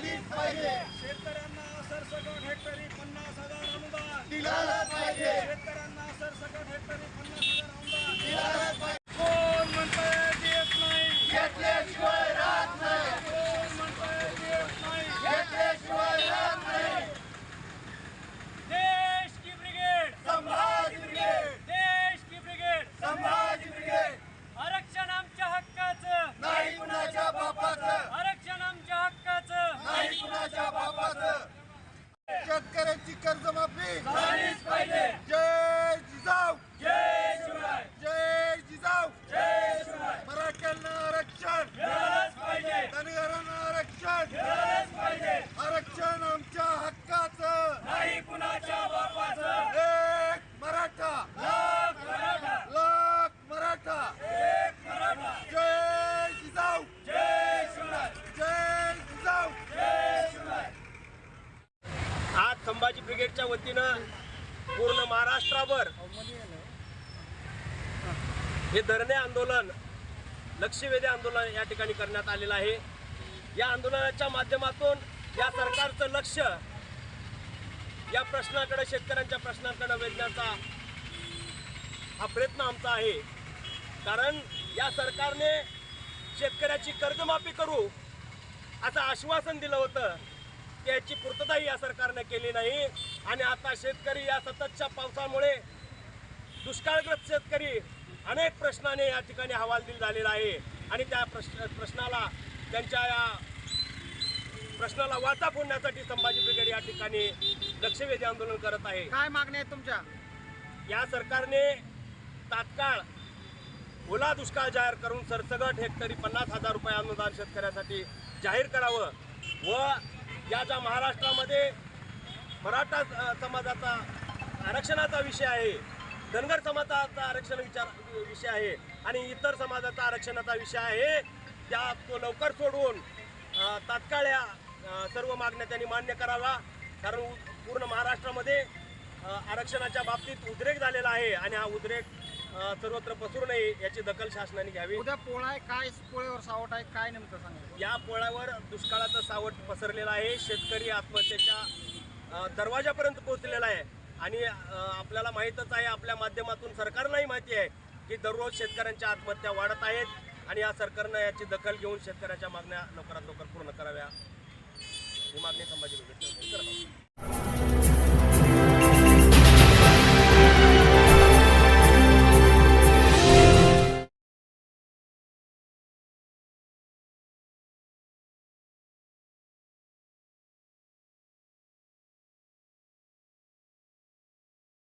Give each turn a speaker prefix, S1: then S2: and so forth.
S1: झालीच पाहिजे.
S2: शेतकऱ्यांना सरसकट
S1: हेक्टरी पन्नास
S2: हजार अनुदान.
S1: दिलाच पाहिजे.
S2: शेतकऱ्यांना
S1: सरसकट हेक्टरी
S3: पन्नास संभाजी ब्रिगेडच्या वतीनं पूर्ण महाराष्ट्रावर हे धरणे आंदोलन लक्षवेधी आंदोलन या ठिकाणी करण्यात आलेलं आहे. या आंदोलनाच्या माध्यमातून या सरकारचं लक्ष या प्रश्नाकडे शेतकऱ्यांच्या प्रश्नाकडे वेधण्याचा हा प्रयत्न आमचा आहे. कारण या सरकारने शेतकऱ्याची कर्जमाफी करू असं आश्वासन दिलं होतं. त्याची पूर्तताही या सरकारने केली नाही. आणि आता शेतकरी या सततच्या पावसामुळे दुष्काळग्रस्त शेतकरी अनेक प्रश्नाने या ठिकाणी हवालदिल झालेला आहे. आणि त्या प्रश्न प्रश्नाला त्यांच्या या प्रश्नाला वाचा फोडण्यासाठी संभाजी ब्रिगेड या ठिकाणी लक्षवेधी आंदोलन करत आहे.
S4: काय मागण्या आहेत तुमच्या?
S3: या सरकारने तात्काळ ओला दुष्काळ जाहीर करून सरसगट हेक्टरी पन्नास हजार रुपये अनुदान शेतकऱ्यासाठी जाहीर करावं व याचा महाराष्ट्रामध्ये मराठा समाजाचा आरक्षणाचा विषय आहे धनगर समाजाचा आरक्षण विचार विषय आहे आणि इतर समाजाचा आरक्षणाचा विषय आहे त्या तो लवकर सोडवून तात्काळ या सर्व मागण्या त्यांनी मान्य करावा कारण पूर्ण महाराष्ट्रामध्ये आरक्षणाच्या बाबतीत उद्रेक झालेला आहे आणि हा उद्रेक सर्वत्र पसरू नये याची दखल शासनाने घ्यावी.
S4: उद्या पोळा आहे काय पोळेवर सावट आहे काय नेमकं सांगा
S3: या पोळ्यावर दुष्काळाचं सावट पसरलेलं आहे. शेतकरी आत्महत्येच्या दरवाजापर्यंत पोहोचलेला आहे. आणि आपल्याला माहीतच आहे आपल्या माध्यमातून सरकारलाही माहिती आहे की दररोज शेतकऱ्यांच्या आत्महत्या वाढत आहेत आणि या सरकारनं याची दखल घेऊन शेतकऱ्याच्या मागण्या लवकरात लवकर पूर्ण कराव्या. ही मागणी संभाजी